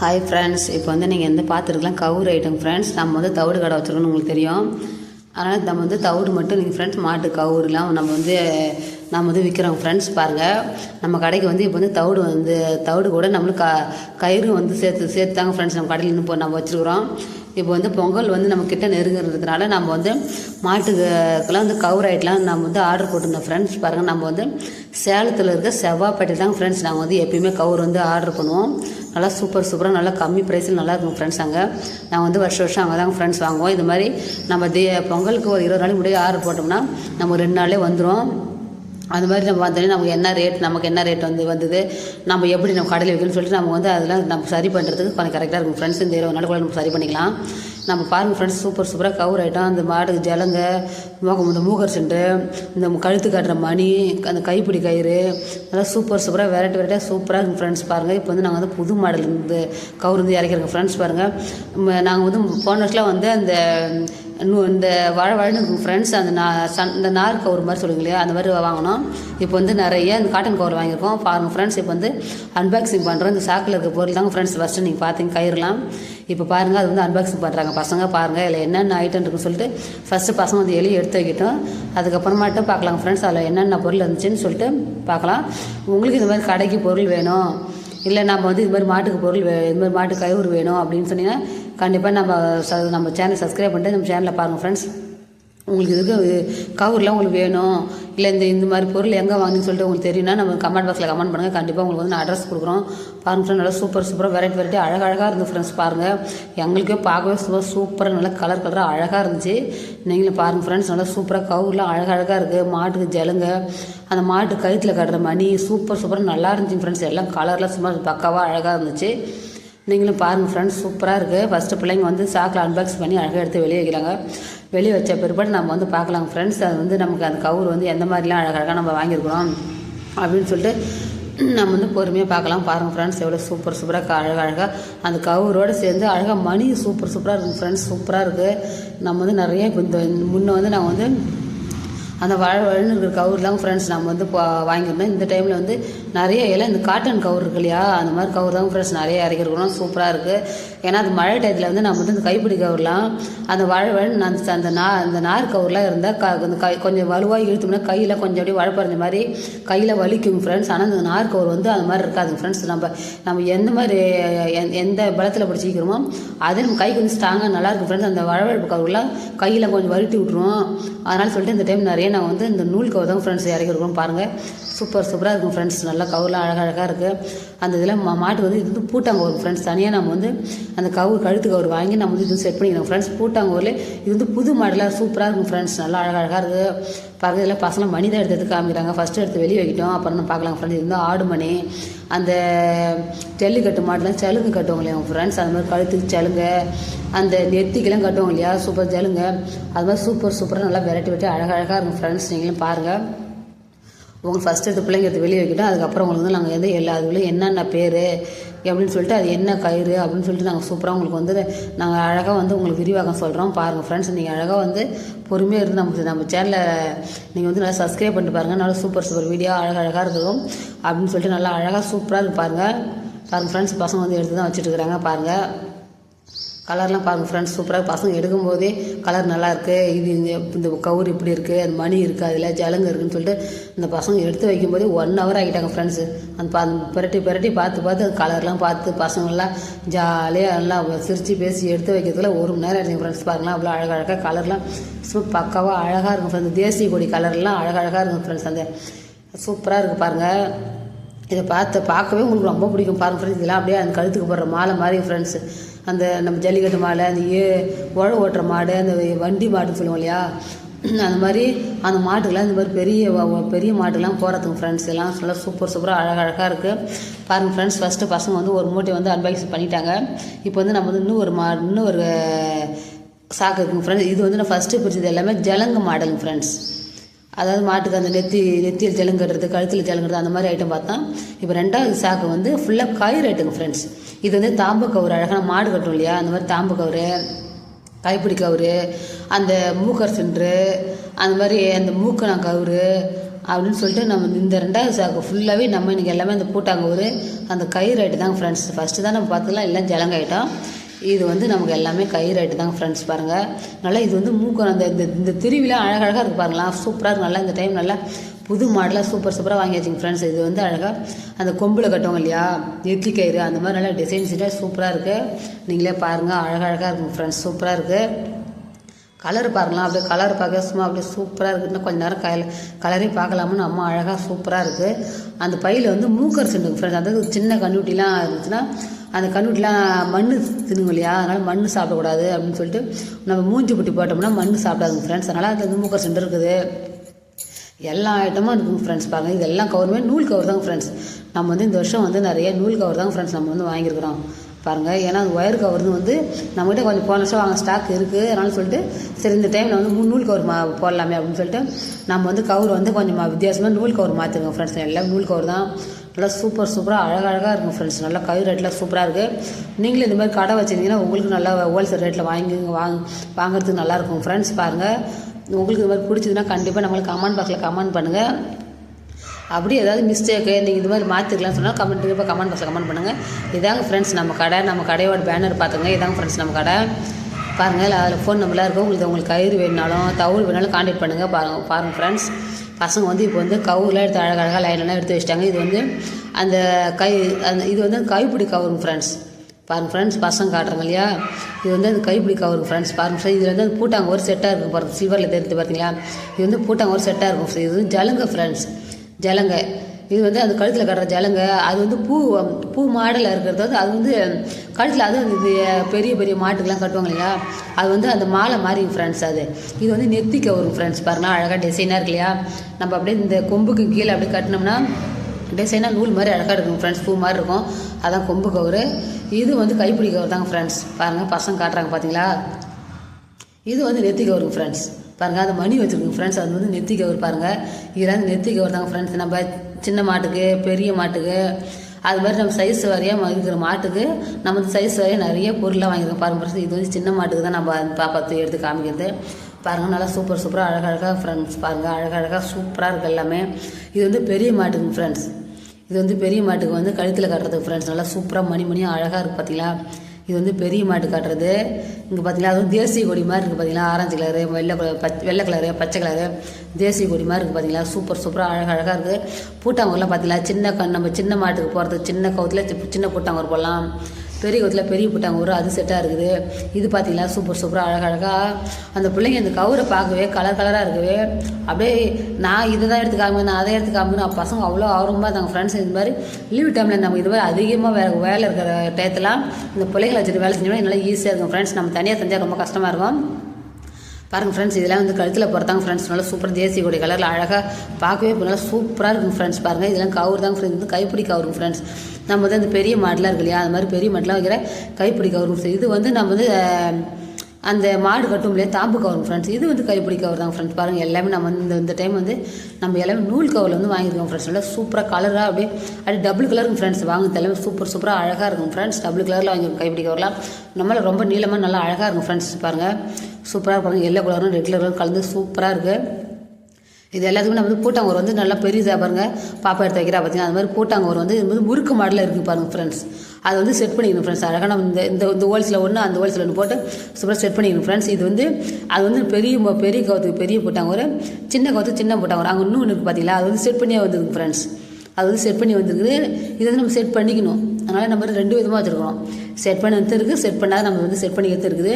Hi friends இப்போ வந்து நீங்கள் வந்து பார்த்துருக்கலாம் கவுர் ஐட்டம் ஃப்ரெண்ட்ஸ் நம்ம வந்து தவிடு கடை வச்சுருக்கோம்னு உங்களுக்கு தெரியும். அதனால் நம்ம வந்து தவிடு மட்டும் நீங்கள் ஃப்ரெண்ட்ஸ் மாட்டு கவுருலாம் நம்ம வந்து நாம் வந்து விற்கிறோம் ஃப்ரெண்ட்ஸ் பாருங்கள் நம்ம கடைக்கு வந்து இப்போ வந்து தவிடு வந்து தவிடு கூட நம்மளுக்கு க கயிறு வந்து சேர்த்து சேர்த்து தாங்க ஃப்ரெண்ட்ஸ் நம்ம கடையில் இன்னும் நம்ம வச்சுருக்குறோம். இப்போ வந்து பொங்கல் வந்து நம்ம கிட்ட நெருங்கிறதுனால நம்ம வந்து மாட்டுக்கெல்லாம் வந்து கவர் ஆகிட்டலாம் நம்ம வந்து ஆர்டர் போட்டிருந்தோம் ஃப்ரெண்ட்ஸ் பாருங்கள் நம்ம வந்து சேலத்தில் இருக்க செவ்வாப்பேட்டை தாங்க ஃப்ரெண்ட்ஸ் நாங்கள் வந்து எப்பயுமே கவுர் வந்து ஆர்டர் பண்ணுவோம். நல்லா சூப்பர் சூப்பராக நல்லா கம்மி ப்ரைஸில் நல்லா இருக்கும் ஃப்ரெண்ட்ஸ் அங்கே. நாங்கள் வந்து வருஷம் வருஷம் அங்கே தாங்க ஃப்ரெண்ட்ஸ் வாங்குவோம். இது மாதிரி நம்ம தே பொங்கலுக்கு ஒரு இருபது நாளைக்கு முன்னாடி ஆர்டர் போட்டோம்னா நம்ம ரெண்டு நாளே வந்துடும் அது மாதிரி நம்ம வந்தோடனே நமக்கு என்ன ரேட் நமக்கு என்ன ரேட் வந்து வந்தது நம்ம எப்படி நம்ம கடையில் வைக்கணும்னு சொல்லிட்டு நம்ம வந்து அதெல்லாம் நம்ம சரி பண்ணுறதுக்கு கொஞ்சம் கரெக்டாக இருக்கும். ஃப்ரெண்ட்ஸ் இந்த இருபது நாளுக்குள்ள நம்ம சரி பண்ணிக்கலாம். நம்ம பாருங்கள் ஃப்ரெண்ட்ஸ் சூப்பர் சூப்பராக கவர் ஐட்டம் அந்த மாடு ஜலங்க முகம் இந்த மூகர் செண்டு இந்த கழுத்து காட்டுற மணி அந்த கைப்பிடி கயிறு அதெல்லாம் சூப்பர் சூப்பராக வெரைட்டி வெரைட்டியாக சூப்பராக இருக்கும் ஃப்ரெண்ட்ஸ் பாருங்கள் இப்போ வந்து நாங்கள் வந்து புது மாடல் இருந்து கவர் வந்து இறக்கிருக்கோம் ஃப்ரெண்ட்ஸ் பாருங்கள் நாங்கள் வந்து போன வருஷம் வந்து அந்த இன்னும் இந்த வழ வழன்னு இருக்கும் ஃப்ரெண்ட்ஸ் அந்த நா சன் இந்த நார் கவர் மாதிரி சொல்லுங்க இல்லையா அந்த மாதிரி வாங்கினோம் இப்போ வந்து நிறைய இந்த காட்டன் கவர் வாங்கியிருக்கோம். பாருங்கள் ஃப்ரெண்ட்ஸ் இப்போ வந்து அன்பாக்சிங் பண்ணுறோம் இந்த சாக்கில் இருக்க பொருள் தாங்க ஃப்ரெண்ட்ஸ் ஃபஸ்ட்டு நீங்கள் பார்த்தீங்க கயிறுலாம். இப்போ பாருங்கள் அது வந்து அன்பாக்சிங் பண்ணுறாங்க பசங்க பாருங்கள் இல்லை என்னென்ன ஐட்டம் இருக்குன்னு சொல்லிட்டு ஃபஸ்ட்டு பசங்க வந்து எலி எடுத்து வைக்கட்டும். அதுக்கப்புறமாட்டு பார்க்கலாம் ஃப்ரெண்ட்ஸ் அதில் என்னென்ன பொருள் இருந்துச்சுன்னு சொல்லிட்டு பார்க்கலாம் உங்களுக்கு இந்த மாதிரி கடைக்கு பொருள் வேணும். இல்லை நம்ம வந்து இது மாதிரி மாட்டுக்கு பொருள் வே இது மாதிரி மாட்டு கயிறு வேணும் அப்படின்னு சொன்னீங்கன்னா கண்டிப்பாக நம்ம ச நம்ம சேனல் சப்ஸ்கிரைப் பண்ணிட்டு நம்ம சேனலில் பாருங்கள் ஃப்ரெண்ட்ஸ் உங்களுக்கு இதுக்கு கவர்லாம் உங்களுக்கு வேணும்? இல்லை இந்த இந்த மாதிரி பொருள் எங்கே வாங்கினு சொல்லிட்டு உங்களுக்கு தெரியும்னா நம்ம கமெண்ட் பாக்ஸில் கமெண்ட் பண்ணுங்கள் கண்டிப்பாக உங்களுக்கு வந்து நான் அட்ரஸ் கொடுக்குறோம். பாருங்க ஃப்ரெண்ட் நல்லா சூப்பர் சூப்பராக வெரைட்டி வெரைட்டி அழகழகாக இருந்து ஃப்ரெண்ட்ஸ் பாருங்கள் எங்களுக்கே பார்க்கவே சூப்பர் சூப்பராக நல்லா கலர் கலராக அழகாக இருந்துச்சு. நீங்களும் பாருங்கள் ஃப்ரெண்ட்ஸ் நல்லா சூப்பராக கவுர்லாம் அழகழகாக இருக்குது மாட்டுக்கு ஜலுங்க. அந்த மாட்டு கழுத்தில் கட்டுற மணி சூப்பர் சூப்பராக நல்லா இருந்துச்சு ஃப்ரெண்ட்ஸ் எல்லாம் கலர்லாம் சும்மா பக்காவாக அழகாக இருந்துச்சு. நீங்களும் பாருங்கள் ஃப்ரெண்ட்ஸ் சூப்பராக இருக்குது ஃபஸ்ட்டு பிள்ளைங்க வந்து சாக்கில் அன்பாக்ஸ் பண்ணி அழகாக எடுத்து வெளியே வைக்கிறாங்க. வெளியே வச்ச பிற்பாடு நம்ம வந்து பார்க்கலாங்க ஃப்ரெண்ட்ஸ் அது வந்து நமக்கு அந்த கவுர் வந்து எந்த மாதிரிலாம் அழகழகாக நம்ம வாங்கியிருக்கிறோம் அப்படின்னு சொல்லிட்டு நம்ம வந்து பொறுமையாக பார்க்கலாம். பாருங்கள் ஃப்ரெண்ட்ஸ் எவ்வளோ சூப்பர் சூப்பராக அழகாக அழகாக அந்த கவுரோடு சேர்ந்து அழகாக மணி சூப்பர் சூப்பராக இருக்கும் ஃப்ரெண்ட்ஸ் சூப்பராக இருக்குது நம்ம வந்து நிறைய இந்த முன்னே வந்து நாங்கள் வந்து அந்த வாழை இருக்கிற கவுர் தான் ஃப்ரெண்ட்ஸ் நம்ம வந்து இப்போ வாங்கியிருந்தோம். இந்த டைமில் வந்து நிறைய இலை இந்த காட்டன் கவர் இருக்கு இல்லையா? அந்த மாதிரி கவுர் தான் ஃப்ரெண்ட்ஸ் நிறைய இறக்கிருக்கணும் சூப்பராக இருக்குது ஏன்னா அது மழை டயத்தில் வந்து நம்ம வந்து இந்த கைப்பிடி கவர்லாம் அந்த வாழை அந்த அந்த நா அந்த நார் கவர்லாம் இருந்தால் க அந்த கை கொஞ்சம் வலுவாக இழுத்தோம்னா கையில் கொஞ்சம் அப்படியே வழப்பறிஞ்ச மாதிரி கையில் வலிக்கும் ஃப்ரெண்ட்ஸ் ஆனால் அந்த நார் கவர் வந்து அந்த மாதிரி இருக்காது ஃப்ரெண்ட்ஸ் நம்ம நம்ம எந்த மாதிரி எந் எந்த பலத்தில் பிடிச்சிக்கிறோமோ அது நம்ம கைக்கு வந்து ஸ்ட்ராங்காக நல்லாயிருக்கும் ஃப்ரெண்ட்ஸ் அந்த வழவழப்பு கவர்லாம் கையில் கொஞ்சம் வருட்டி விட்ருவோம் அதனால் சொல்லிட்டு இந்த டைம் நிறைய நான் வந்து இந்த நூல் கவர் தான் ஃப்ரெண்ட்ஸ் இறக்கிருக்கோம் பாருங்கள் சூப்பர் சூப்பராக இருக்கும் ஃப்ரெண்ட்ஸ் நல்லா கவுர்லாம் அழகழகாக இருக்குது அந்த இதில் மா மாட்டு வந்து இது வந்து பூட்டாங்கோர் ஃப்ரெண்ட்ஸ் தனியாக நம்ம வந்து அந்த கவுர் கழுத்து கவர் வாங்கி நம்ம வந்து இது செட் பண்ணிக்கிறோம் ஃப்ரெண்ட்ஸ் பூட்டாங்கோரில் இது வந்து புது மாடலாக சூப்பராக இருக்கும் ஃப்ரெண்ட்ஸ் நல்லா அழகழகாக இருக்குது பாருங்க இதில் பசங்க மணி தான் எடுத்து எடுத்து காமிக்கிறாங்க. ஃபஸ்ட்டு எடுத்து வெளியே வைக்கிட்டோம். அப்புறம் நம்ம பார்க்கலாம் ஃப்ரெண்ட்ஸ் இது வந்து ஆடு மணி. அந்த ஜல்லிக்கட்டு மாடெலாம் சலுங்கு கட்டுவாங்க இல்லையா ஃப்ரெண்ட்ஸ் அது மாதிரி கழுத்துக்கு சலுங்க அந்த நெத்திக்கெல்லாம் கட்டுவாங்க இல்லையா? சூப்பர் ஜலுங்க அது மாதிரி சூப்பர் சூப்பராக நல்லா வெரைட்டி வெரைட்டி அழகழகாக இருக்கும் ஃப்ரெண்ட்ஸ் நீங்களும் பாருங்கள் உங்களுக்கு ஃபஸ்ட்டு எடுத்து பிள்ளைங்க எடுத்து வெளியே வைக்கிட்டோம். அதுக்கப்புறம் உங்களுக்கு வந்து நாங்கள் எது எல்லா அதுக்குள்ளே என்னென்ன பேர் அப்படின்னு சொல்லிட்டு அது என்ன கயிறு அப்படின்னு சொல்லிட்டு நாங்கள் சூப்பராக உங்களுக்கு வந்து நாங்கள் அழகாக வந்து உங்களுக்கு விரிவாக்கம் சொல்கிறோம் பாருங்கள் ஃப்ரெண்ட்ஸ் நீங்கள் அழகாக வந்து பொறுமையாக இருந்து நமக்கு நம்ம சேனலை நீங்கள் வந்து நல்லா சப்ஸ்கிரைப் பண்ணிட்டு பாருங்கள் நல்லா சூப்பர் சூப்பர் வீடியோ அழகாக அழகாக இருக்கும். அப்படின்னு சொல்லிட்டு நல்லா அழகாக சூப்பராக இருக்கு பாருங்கள் பாருங்கள் ஃப்ரெண்ட்ஸ் பசங்க வந்து எடுத்து தான் வச்சுட்டு இருக்கிறாங்க. பாருங்கள் கலர்லாம் பாருங்கள் ஃப்ரெண்ட்ஸ் சூப்பராக பசங்க எடுக்கும்போதே கலர் நல்லா இருக்குது இது இந்த இந்த கவுர் இப்படி இருக்குது அது மணி இருக்குது அதில் ஜலங்கு இருக்குன்னு சொல்லிட்டு இந்த பசங்க எடுத்து வைக்கும்போதே ஒன் ஹவர் ஆகிட்டாங்க ஃப்ரெண்ட்ஸு அந்த பா புரட்டி பிரட்டி பார்த்து பார்த்து அந்த கலர்லாம் பார்த்து பசங்கள்லாம் ஜாலியாக நல்லா சிரித்து பேசி எடுத்து வைக்கிறதுல ஒரு மணி நேரம் ஆகிடுச்சு ஃப்ரெண்ட்ஸ் பாருங்களா அவ்வளோ அழகழகாக கலர்லாம் சும்மா பக்காவாக அழகாக இருக்கும் ஃப்ரெண்ட்ஸ் தேசிய கொடி கலர்லாம் அழகழகாக இருக்கும் ஃப்ரெண்ட்ஸ் அந்த சூப்பராக இருக்குது பாருங்கள் இதை பார்த்து பார்க்கவே உங்களுக்கு ரொம்ப பிடிக்கும். பாருங்கள் ஃப்ரெண்ட்ஸ் இதெல்லாம் அப்படியே அந்த கழுத்துக்கு போடுற மாலை மாதிரி ஃப்ரெண்ட்ஸு அந்த நம்ம ஜல்லிக்கட்டு மாலை அந்த ஏ உழ ஓட்டுற மாடு அந்த வண்டி மாடுன்னு சொல்லுவோம் இல்லையா? அந்த மாதிரி அந்த மாட்டுக்கெல்லாம் இந்த மாதிரி பெரிய பெரிய மாட்டுக்கெல்லாம் போகிறதுங்க ஃப்ரெண்ட்ஸ் எல்லாம் நல்லா சூப்பர் சூப்பராக அழகழகாக இருக்குது பாருங்கள் ஃப்ரெண்ட்ஸ் ஃபஸ்ட்டு பசங்க வந்து ஒரு மூட்டை வந்து அன்பாக்ஸ் பண்ணிட்டாங்க. இப்போ வந்து நம்ம வந்து இன்னும் ஒரு மா இன்னும் ஒரு சாக்கு இருக்குங்க ஃப்ரெண்ட்ஸ் இது வந்து நான் ஃபஸ்ட்டு பிரிச்சது எல்லாமே ஜலங்கு மாடலுங்க ஃப்ரெண்ட்ஸ் அதாவது மாட்டுக்கு அந்த நெத்தி நெத்தியில் ஜலங்கட்டுறது கழுத்தில் ஜலங்கிறது அந்த மாதிரி ஐட்டம் பார்த்தா இப்போ ரெண்டாவது சாக்கு வந்து ஃபுல்லாக கயிறு ரேட்டுங்க ஃப்ரெண்ட்ஸ் இது வந்து தாம்பு கவுரு அழகான மாடு கட்டும் இல்லையா? அந்த மாதிரி தாம்பு கவுரு கைப்பிடி கவுரு அந்த மூக்கர் சென்று அந்த மாதிரி அந்த மூக்கணா கவுரு அப்படின்னு சொல்லிட்டு நம்ம இந்த ரெண்டாவது சாக்கு ஃபுல்லாகவே நம்ம இன்றைக்கி எல்லாமே அந்த பூட்டாங்கூர் அந்த கயிறு ஐட்டு தாங்க ஃப்ரெண்ட்ஸ் ஃபஸ்ட்டு தான் நம்ம பார்த்துக்கலாம் எல்லாம் ஜலங்காயிட்டோம். இது வந்து நமக்கு எல்லாமே கயிறு ஐட்டு தாங்க ஃப்ரெண்ட்ஸ் பாருங்கள் நல்லா இது வந்து மூக்கு அந்த இந்த இந்த திருவிழா அழகழகாக இருக்குது பாருங்களா. சூப்பராக இருக்கும் நல்லா இந்த டைம் நல்லா புது மாடலாக சூப்பர் சூப்பராக வாங்கி வச்சிங்க ஃப்ரெண்ட்ஸ் இது வந்து அழகாக அந்த கொம்பில் கட்டுவாங்க இல்லையா? இட்லி கயிறு அந்த மாதிரி நல்லா டிசைன் சீட்டாக சூப்பராக இருக்குது நீங்களே பாருங்கள் அழகழகாக இருக்குங்க ஃப்ரெண்ட்ஸ் சூப்பராக இருக்குது கலர் பார்க்கலாம் அப்படியே கலர் பார்க்க சும்மா அப்படியே சூப்பராக இருக்குதுன்னா கொஞ்ச நேரம் கல கலரே பார்க்கலாமுன்னு அம்மா அழகாக சூப்பராக இருக்குது அந்த பையில் வந்து மூக்கர் சிண்டுங்க ஃப்ரெண்ட்ஸ் அதாவது சின்ன கண்ணுட்டிலாம் இருந்துச்சுன்னா அந்த கண்ணுட்டிலாம் மண் தின்னுங்க இல்லையா? அதனால் மண் சாப்பிடக்கூடாது அப்படின்னு சொல்லிட்டு நம்ம மூஞ்சி புட்டி போட்டோம்னா மண் சாப்பிடாதுங்க ஃப்ரெண்ட்ஸ் அதனால் அது மூக்க மூக்கர் இருக்குது. எல்லா ஐட்டமும் இருக்குங்க ஃப்ரெண்ட்ஸ் பாருங்கள் இதெல்லாம் கவருமே நூல் கவர் தாங்க ஃப்ரெண்ட்ஸ் நம்ம வந்து இந்த வருஷம் வந்து நிறைய நூல் கவர் தாங்க ஃப்ரெண்ட்ஸ் நம்ம வந்து வாங்கியிருக்கிறோம். பாருங்கள் ஏன்னா அந்த ஒயர் கவர்னு வந்து நம்மகிட்ட கொஞ்சம் போன வருஷம் வாங்க ஸ்டாக் இருக்குது அதனால சொல்லிட்டு சரி இந்த டைமில் வந்து மூணு நூல் கவர் மா போடலாமே அப்படின்னு சொல்லிட்டு நம்ம வந்து கவர் வந்து கொஞ்சம் வித்தியாசமாக நூல் கவர் மாற்றிருக்கோம் ஃப்ரெண்ட்ஸ் எல்லாம் நூல் கவர் தான். நல்லா சூப்பர் சூப்பராக அழகழகாக இருக்கும் ஃப்ரெண்ட்ஸ் நல்லா கயிறு ரேட்டில் சூப்பராக இருக்குது நீங்களும் இந்த மாதிரி கடை வச்சுருந்தீங்கன்னா உங்களுக்கு நல்லா ஹோல்சேல் ரேட்டில் வாங்கி வாங்க வாங்குறதுக்கு நல்லாயிருக்கும் ஃப்ரெண்ட்ஸ் பாருங்கள் உங்களுக்கு இது மாதிரி பிடிச்சதுன்னா கண்டிப்பாக நம்மளுக்கு கமெண்ட் பாக்ஸில் கமெண்ட் பண்ணுங்கள் அப்படி ஏதாவது மிஸ்டேக்கு நீங்கள் இது மாதிரி மாற்றிக்கலாம்னு சொன்னால் கமெண்ட் கண்டிப்பாக கமெண்ட் பாக்ஸில் கமெண்ட் பண்ணுங்கள் இதாங்க ஃப்ரெண்ட்ஸ் நம்ம கடை. நம்ம கடையோட பேனர் பார்த்துங்க இதாங்க ஃப்ரெண்ட்ஸ் நம்ம கடை. பாருங்கள் அதில் ஃபோன் நம்பர்லாம் இருக்கும். உங்களுக்கு உங்களுக்கு கயிறு வேணுனாலும் தவுள் வேணாலும் காண்டாக்ட் பண்ணுங்கள் பாருங்கள் பாருங்கள் ஃப்ரெண்ட்ஸ் பசங்க வந்து இப்போ வந்து கவுர்லாம் எடுத்து அழகழகாக லைனெல்லாம் எடுத்து வச்சிட்டாங்க. இது வந்து அந்த கை அந்த இது வந்து கைப்பிடி கவருங்க ஃப்ரெண்ட்ஸ் பாருங்கள் ஃப்ரெண்ட்ஸ் பசங்க காட்டுறாங்க இல்லையா? இது வந்து அந்த கைப்பிடி கவருங்க ஃப்ரெண்ட்ஸ் பாருங்கள் ஃப்ரெண்ட்ஸ் இதில் வந்து பூட்டாங்க ஒரு செட்டாக இருக்கும் பாருங்கள் சில்வரில் தெரிஞ்சு பார்த்தீங்களா இது வந்து பூட்டாங்க ஒரு செட்டாக இருக்கும் இது வந்து ஜலங்க ஃப்ரெண்ட்ஸ் ஜலங்க. இது வந்து அந்த கழுத்தில் கட்டுற ஜலங்க அது வந்து பூ பூ மாடலில் இருக்கிறது வந்து அது வந்து கழுத்தில் அது இது பெரிய பெரிய மாட்டுக்கெலாம் கட்டுவாங்க இல்லையா? அது வந்து அந்த மாலை மாதிரி ஃப்ரெண்ட்ஸ் அது. இது வந்து நெத்திக்க வரும் ஃப்ரெண்ட்ஸ் பாருங்கள் அழகாக டிசைனாக இருக்கு இல்லையா? நம்ம அப்படியே இந்த கொம்புக்கு கீழே அப்படியே கட்டினோம்னா டிசைனாக நூல் மாதிரி அழகாக இருக்கும் ஃப்ரெண்ட்ஸ் பூ மாதிரி இருக்கும். அதான் கொம்பு கவுரு. இது வந்து கைப்பிடி கவர் தாங்க ஃப்ரெண்ட்ஸ் பாருங்கள் பசங்க காட்டுறாங்க பார்த்தீங்களா இது வந்து நெத்தி கவருங்க ஃப்ரெண்ட்ஸ் பாருங்கள் அந்த மணி வச்சுருக்கோங்க ஃப்ரெண்ட்ஸ் அது வந்து நெத்தி கவர் பாருங்கள் இதெல்லாம் வந்து நெத்தி கவர் தாங்க ஃப்ரெண்ட்ஸ் நம்ம சின்ன மாட்டுக்கு பெரிய மாட்டுக்கு அது மாதிரி நம்ம சைஸ் வரையாக இருக்கிற மாட்டுக்கு நம்ம சைஸ் வரைய நிறைய பொருளாக வாங்கியிருக்கோம். பாருங்க இது வந்து சின்ன மாட்டுக்கு தான் நம்ம பாப்பா எடுத்து காமிக்கிறது. பாருங்கள் நல்லா சூப்பர் சூப்பராக அழகழகாக ஃப்ரெண்ட்ஸ் பாருங்கள் அழகழகாக சூப்பராக இருக்குது எல்லாமே. இது வந்து பெரிய மாட்டுங்க ஃப்ரெண்ட்ஸ் இது வந்து பெரிய மாட்டுக்கு வந்து கழுத்தில் கட்டுறதுக்கு ஃப்ரெண்ட்ஸ் நல்லா சூப்பராக மணி மணியாக அழகாக இருக்குது பார்த்தீங்களா இது வந்து பெரிய மாட்டு காட்டுறது. இங்கே பார்த்தீங்கன்னா அதுவும் தேசிய கொடி மாதிரி இருக்குது பார்த்தீங்கன்னா ஆரஞ்சு கலரு வெள்ளை கலர் பச் வெள்ளை கலரு பச்சை கலரு தேசிய கொடி மாதிரி இருக்குது பார்த்தீங்களா சூப்பர் சூப்பராக அழகாக அழகாக இருக்குது பூட்டாங்கூர்லாம் பார்த்தீங்களா சின்ன கண் நம்ம சின்ன மாட்டுக்கு போகிறது சின்ன கவுத்தில் சின்ன பூட்டாங்கூர் போடலாம். பெரிய கவுத்தில் பெரிய பூட்டாங்கூர் அது செட்டாக இருக்குது. இது பார்த்திங்களா சூப்பர் சூப்பராக அழகழகாக அந்த பிள்ளைங்க இந்த கவுரை பார்க்கவே கலர் கலராக இருக்கவே. அப்படியே நான் இதை தான் எடுத்து காமிக்கணும் நான் அதை எடுத்து காமிக்கணும் பசங்க அவ்வளோ ஆர்வமாக இருந்தாங்க ஃப்ரெண்ட்ஸ் இந்த மாதிரி லீவ் டைமில் நம்ம இது மாதிரி அதிகமாக வேலை வேலை இருக்கிற டயத்தில் இந்த பிள்ளைங்களை வச்சுட்டு வேலை செஞ்சோம்னா நல்லா ஈஸியாக இருக்கும். ஃப்ரெண்ட்ஸ் நம்ம தனியாக செஞ்சால் ரொம்ப கஷ்டமாக இருக்கும். பாருங்கள் ஃப்ரெண்ட்ஸ் இதெல்லாம் வந்து கழுத்தில் போகிறதாங்க ஃப்ரெண்ட்ஸ் நல்லா சூப்பர் தேசிய கொடி கலரில் அழகாக பார்க்கவே நல்லா சூப்பராக இருக்கும் ஃப்ரெண்ட்ஸ் பாருங்கள் இதெல்லாம் கவுர் தாங்க ஃப்ரெண்ட்ஸ் வந்து கைப்பிடி கவருங்க ஃப்ரெண்ட்ஸ் நம்ம வந்து அந்த பெரிய மாடலாக இருக்கு இல்லையா அது மாதிரி பெரிய மாடலாக வைக்கிற கைப்பிடி கவருங்க இது வந்து நம்ம வந்து அந்த மாடு கட்டும் இல்லையா தாம்பு கவருங்க ஃப்ரெண்ட்ஸ் இது வந்து கைப்பிடி கவர் தாங்க ஃப்ரெண்ட்ஸ் பாருங்கள் எல்லாமே நம்ம வந்து இந்த இந்த டைம் வந்து நம்ம எல்லாமே நூல் கவரில் வந்து வாங்கியிருக்கோம் ஃப்ரெண்ட்ஸ் நல்லா சூப்பராக கலராக அப்படியே அப்படி டபுள் கலருங்க ஃப்ரெண்ட்ஸ் வாங்க எல்லாமே சூப்பர் சூப்பராக அழகாக இருக்கும் ஃப்ரெண்ட்ஸ் டபுள் கலரில் வாங்கியிருக்கோம் கைப்பிடி கவர்லாம். நம்மளால ரொம்ப நீளமாக நல்லா அழகாக இருக்கும் ஃப்ரெண்ட்ஸ் பாருங்கள் சூப்பராக பாருங்கள் எல்லோ கலரும் ரெட் கலரும் கலந்து சூப்பராக இருக்குது இது எல்லாத்துக்குமே நம்ம வந்து பூட்டாங்கூர் வந்து நல்லா பெரியதாக பாருங்க. பாப்பா எடுத்து வைக்கிறா பார்த்தீங்கன்னா அது மாதிரி பூட்டாங்கூர் வந்து இது வந்து முறுக்கு மாடலில் இருக்குது பாருங்கள் ஃப்ரெண்ட்ஸ் அதை வந்து செட் பண்ணிக்கணும் ஃப்ரெண்ட்ஸ் அழகாக நம்ம இந்த இந்த இந்த ஹோல்ஸில் ஒன்று அந்த ஹோல்ஸில் ஒன்று போட்டு சூப்பராக செட் பண்ணிக்கணும் ஃப்ரெண்ட்ஸ் இது வந்து அது வந்து பெரிய பெரிய கவுத்துக்கு பெரிய கூட்டாங்கூர் சின்ன கவுத்துக்கு சின்ன பூட்டாங்கூர். அங்கே இன்னும் ஒன்று இருக்குது பார்த்தீங்களா அது வந்து செட் பண்ணியே வந்துருக்கு ஃப்ரெண்ட்ஸ் அது வந்து செட் பண்ணி வந்திருக்குது இதை வந்து நம்ம செட் பண்ணிக்கணும். அதனால் நம்ம ரெண்டு விதமாக வச்சுருக்கிறோம். செட் பண்ணி வந்து இருக்குது செட் பண்ணாத நம்ம வந்து செட் பண்ணி எடுத்து இருக்குது.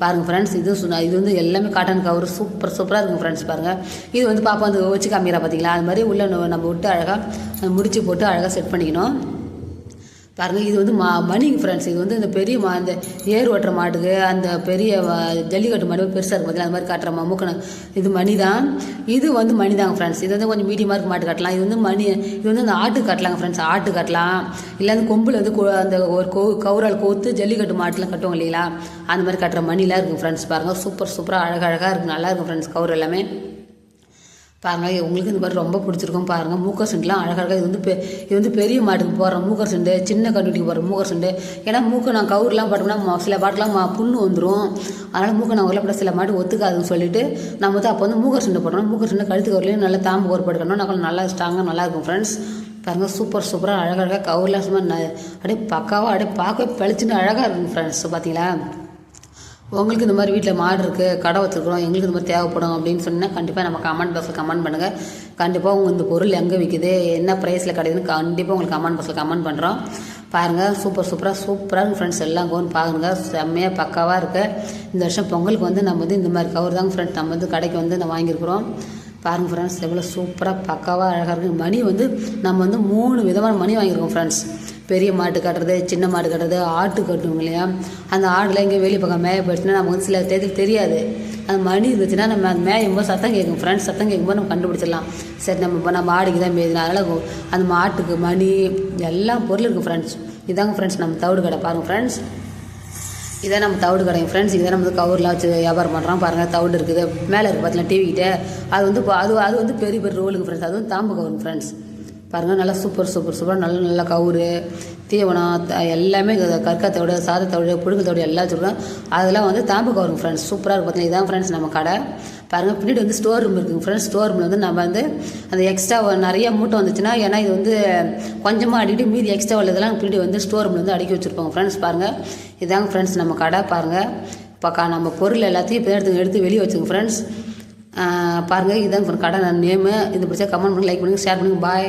பாருங்கள் ஃப்ரெண்ட்ஸ் இது சொன்னால் இது வந்து எல்லாமே காட்டன் கவர் சூப்பர் சூப்பராக இருக்கும் ஃப்ரெண்ட்ஸ் பாருங்கள் இது வந்து பாப்பா வந்து வச்சு காமிக்கிறா பார்த்தீங்களா அது மாதிரி உள்ள நம்ம நம்ம விட்டு அழகாக முடிச்சு போட்டு அழகாக செட் பண்ணிக்கணும். பாருங்கள் இது வந்து மா மணிக்கு ஃப்ரெண்ட்ஸ் இது வந்து இந்த பெரிய மா இந்த ஏர் ஓட்டுற மாட்டுக்கு அந்த பெரிய ஜல்லிக்கட்டு மாடு பெருசாக இருக்கும் பார்த்தீங்களா அந்த மாதிரி காட்டுற மூக்கணும் இது மணி தான் இது வந்து மணி தாங்க ஃப்ரெண்ட்ஸ் இது வந்து கொஞ்சம் மீடியமாக இருக்க மாட்டு கட்டலாம். இது வந்து மணி இது வந்து அந்த ஆட்டு கட்டலாங்க ஃப்ரெண்ட்ஸ் ஆட்டு கட்டலாம். இல்லை அந்த கொம்பில் வந்து அந்த ஒரு கோ கவுரால் கோத்து ஜல்லிக்கட்டு மாட்டுலாம் கட்டுவோம் இல்லைங்களா? அந்த மாதிரி கட்டுற மணிலாம் இருக்கும் ஃப்ரெண்ட்ஸ் பாருங்கள் சூப்பர் சூப்பராக அழகழகாக இருக்கும். நல்லா இருக்கும் ஃப்ரெண்ட்ஸ் கவுர் எல்லாமே. பாருங்கள் உங்களுக்கு இந்த மாதிரி ரொம்ப பிடிச்சிருக்கும் பாருங்கள் மூக்கர் சுண்டுலாம் அழகழகாக இது வந்து பெ இது வந்து பெரிய மாட்டுக்கு போடுறோம் மூக்கர் சண்டு சின்ன கண்டுபிடிக்கு போடுற மூக்கர் சுண்டு. ஏன்னா மூக்கை நான் கவுர்லாம் போட்டோம்னா சில பாட்டுலாம் புண்ணு வந்துடும் அதனால் மூக்கை நான் உள்ள சில மாட்டு ஒத்துக்காதுன்னு சொல்லிட்டு நம்ம வந்து அப்போ வந்து மூக்கர் சண்டை போடுறோம் மூக்கர் சண்டை கழுத்து கவுர்லையும் நல்லா தாம்பு கவர் போட்டுக்கணும். நான் நல்லா ஸ்ட்ராங்காக நல்லா இருக்கும் ஃப்ரெண்ட்ஸ் பாருங்கள் சூப்பர் சூப்பராக அழகழகாக கவுர்லாம் சும்மா ந- அப்படியே பக்காவாக அப்படியே பார்க்கவே பளிச்சுன்னு அழகாக இருக்கும் ஃப்ரெண்ட்ஸ் பார்த்தீங்களா உங்களுக்கு இந்த மாதிரி வீட்டில் மாடு இருக்குது கடை வச்சுருக்குறோம் எங்களுக்கு இந்த மாதிரி தேவைப்படும் அப்படின்னு சொன்னால் கண்டிப்பாக நம்ம கமெண்ட் பாக்ஸில் கமெண்ட் பண்ணுங்கள் கண்டிப்பாக உங்கள் இந்த பொருள் எங்கே விற்குது என்ன ப்ரைஸில் கிடைக்குதுன்னு கண்டிப்பாக உங்களுக்கு கமெண்ட் பாக்ஸில் கமெண்ட் பண்ணுறோம் பாருங்கள் சூப்பர் சூப்பராக சூப்பராக ஃப்ரெண்ட்ஸ் எல்லாம் கோன் பாருங்க செம்மையாக பக்காவாக இருக்குது இந்த வருஷம் பொங்கலுக்கு வந்து நம்ம வந்து இந்த மாதிரி கவர் தாங்க ஃப்ரெண்ட்ஸ் நம்ம வந்து கடைக்கு வந்து நம்ம வாங்கியிருக்கிறோம். பாருங்க ஃப்ரெண்ட்ஸ் எவ்வளோ சூப்பராக பக்காவாக அழகாக இருக்குது மணி வந்து நம்ம வந்து மூணு விதமான மணி வாங்கியிருக்கோம் ஃப்ரெண்ட்ஸ் பெரிய மாட்டு கட்டுறது சின்ன மாடு கட்டுறது ஆட்டு கட்டுவோம் இல்லையா? அந்த ஆடுல எங்கேயும் வெளியே பக்கம் மேய போயிடுச்சுன்னா நமக்கு வந்து சில தேதிக்கு தெரியாது. அந்த மணி இருந்துச்சுன்னா நம்ம அந்த மேயும் போது சத்தம் கேட்கும். ஃப்ரெண்ட்ஸ் சத்தம் கேட்கும்போது நம்ம கண்டுபிடிச்சிடலாம். சரி நம்ம இப்போ நம்ம ஆடுக்கு தான் மேயுது அதனால் அந்த மாட்டுக்கு மணி எல்லா பொருள் இருக்குது ஃப்ரெண்ட்ஸ் இதாங்க ஃப்ரெண்ட்ஸ் நம்ம தவிடு கடை. பாருங்கள் ஃப்ரெண்ட்ஸ் இதான் நம்ம தவிடு கடைங்க ஃப்ரெண்ட்ஸ் இதை நம்ம வந்து கவர்லாம் வச்சு வியாபாரம் பண்ணுறோம் பாருங்கள் தவிடு இருக்குது. மேலே இருக்குது பார்த்தீங்கன்னா டிவி அது வந்து அது அது வந்து பெரிய பெரிய ரோலுக்கு ஃப்ரெண்ட்ஸ் அதுவும் தாம்பு கவருங்க ஃப்ரெண்ட்ஸ் பாருங்கள் நல்லா சூப்பர் சூப்பர் சூப்பர் நல்ல நல்ல கவுரு தீவனம் எல்லாமே கற்காத்தோட சாதத்தோட புழுக்கத்தோட எல்லாம் வச்சுருக்கோம். அதெல்லாம் வந்து தாம்பு கவருங்க ஃப்ரெண்ட்ஸ் சூப்பராக இருக்கும் பார்த்தீங்கன்னா இதான் ஃப்ரெண்ட்ஸ் நம்ம கடை. பாருங்கள் பின்னாடி வந்து ஸ்டோர் ரூம் இருக்குங்க ஃப்ரெண்ட்ஸ் ஸ்டோர் ரூமில் வந்து நம்ம வந்து அந்த எக்ஸ்ட்ரா நிறைய மூட்டை வந்துச்சுன்னா ஏன்னா இது வந்து கொஞ்சமாக அடிக்கிட்டு மீதி எக்ஸ்ட்ரா உள்ளதெல்லாம் பின்னாடி வந்து ஸ்டோர் ரூமில் வந்து அடுக்கி வச்சுருப்போம் ஃப்ரெண்ட்ஸ் பாருங்கள் இதாங்க ஃப்ரெண்ட்ஸ் நம்ம கடை பாருங்கள் இப்போ நம்ம பொருள் எல்லாத்தையும் இப்போ எடுத்து எடுத்து வெளியே வச்சுங்க ஃப்ரெண்ட்ஸ் பாருங்கள் இதாங்க கடை நேமு இது பிடிச்சா கமெண்ட் பண்ணி லைக் பண்ணுங்கள் ஷேர் பண்ணுங்கள் பாய்